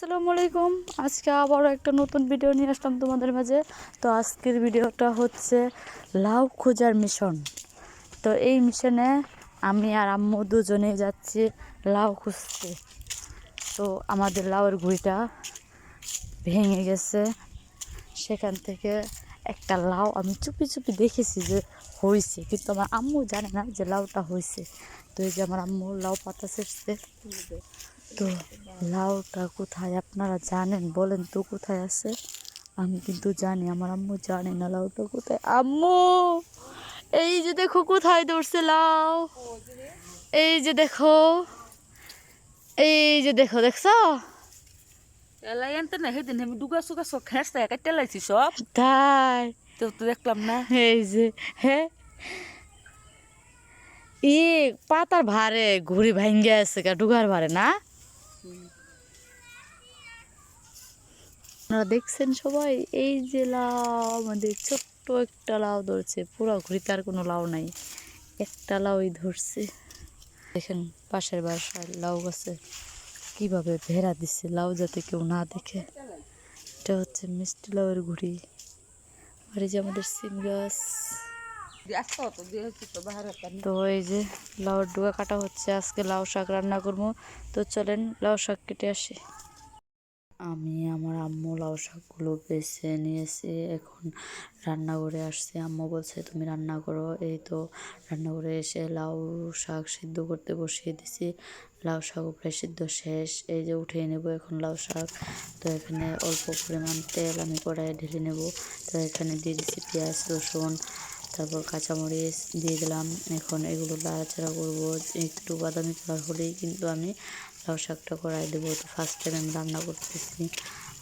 আসসালামু আলাইকুম। আজকে আবারও একটা নতুন ভিডিও নিয়ে আসলাম তোমাদের মাঝে। তো আজকের ভিডিওটা হচ্ছে লাউ খোঁজার মিশন তো এই মিশনে আমি আর আম্মু দুজনেই যাচ্ছি লাউ খুঁজতে। তো আমাদের লাউয়ের গুঁড়িটা ভেঙে গেছে। সেখান থেকে একটা লাউ আমি চুপি চুপি দেখেছি যে হয়েছে কিন্তু আমার আম্মু জানে না যে লাউটা হয়েছে তো এই যে আমার আম্মু লাউ পাতা ছেড়ছে তো লাউটা কোথায় আপনারা জানেন? বলেন তো কোথায় আছে? আমি কিন্তু জানি আমার আম্মু জানে না লাউটা কোথায়। আম্মু! এই যে দেখো কোথায় দৌড়ছে লাউ। এই যে দেখো। এই যে দেখো দেখছ? তাই? তো তো দেখলাম না। এই যে হ্যাঁ ই পাতার ভারে ঘুড়ি ভাঙ্গে আছে ডুগার ভারে না? আপনারা দেখছেন সবাই? এই যে লাউ, আমাদের ছোট্ট একটা লাউ ধরছে। পুরো ঘুড়িতে আর কোনো লাউ নাই। একটা লাউই ধরছে। দেখেন, পাশের বাসায় লাউ গাছে কীভাবে ভেড়া দিচ্ছে, লাউ যাতে কেউ না দেখে। এটা হচ্ছে মিষ্টি লাউয়ের ঘুড়ি। আর এই যে আমাদের সিম গাছ। তো এই যে লাউর ডুয়া কাটা হচ্ছে, আজকে লাউ শাক রান্না করব। তো চলেন লাউ শাক কেটে আসি। আমি আমার আম্মু লাউ শাকগুলো বেছে নিয়েছি, এখন রান্না করে আসছি। আম্মু বলছে, তুমি রান্না করো। এই তো রান্না করে এসে লাউ শাক সিদ্ধ করতে বসিয়ে দিছি। লাউ শাক প্রায় সিদ্ধ শেষ। এই যে উঠিয়ে নেব এখন লাউ শাক। তো এখানে অল্প পরিমাণ তেল আমি কড়াইয়ে ঢেলে নেব। তো এখানে দিয়ে দিচ্ছি পেঁয়াজ, রসুন তারপর কাঁচামরিচ দিয়ে দিলাম। এখন এগুলো নাড়াচাড়া করব। একটু বাদামি কালার হলেই কিন্তু আমি লাউ শাকটা করাই দেবো। তো ফার্স্ট টাইম আমি রান্না করতেছি।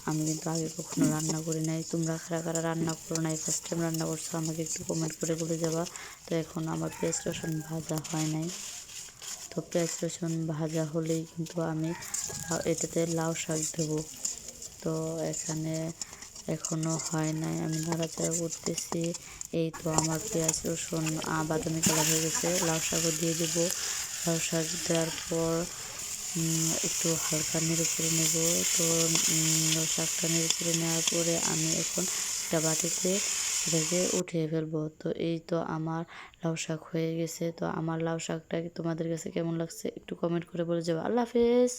আমি কিন্তু আগে কখনো রান্না করি নাই। তোমরা কারা কারা রান্না করো নাই ফার্স্ট টাইম রান্না করছ, আমাকে একটু কমেন্ট করে বলে যাবা। তো এখন আমার পেঁয়াজ রসুন ভাজা হয় নাই। তো পেঁয়াজ রসুন ভাজা হলেই কিন্তু আমি এটাতে লাউ শাক দেবো। তো এখানে এখনও হয় নাই। আমি নাড়াচাড়া করতেছি। এই তো আমার পেঁয়াজ, রসুন বাদামি কালার হয়ে গেছে। লাউ শাকও দিয়ে দেবো। লাউ শাক দেওয়ার পর একটু হালকা নেড়ে চেড়ে নেব। তো লাউ শাকটা নেড়ে চেড়ে নেওয়ার পরে আমি এখন একটা বাটিতে এটাকে উঠিয়ে ফেলব। তো এই তো আমার লাউ শাক হয়ে গেছে। তো আমার লাউ শাকটা তোমাদের কাছে কেমন লাগছে একটু কমেন্ট করে বলে যাব। আল্লাহ হাফেজ!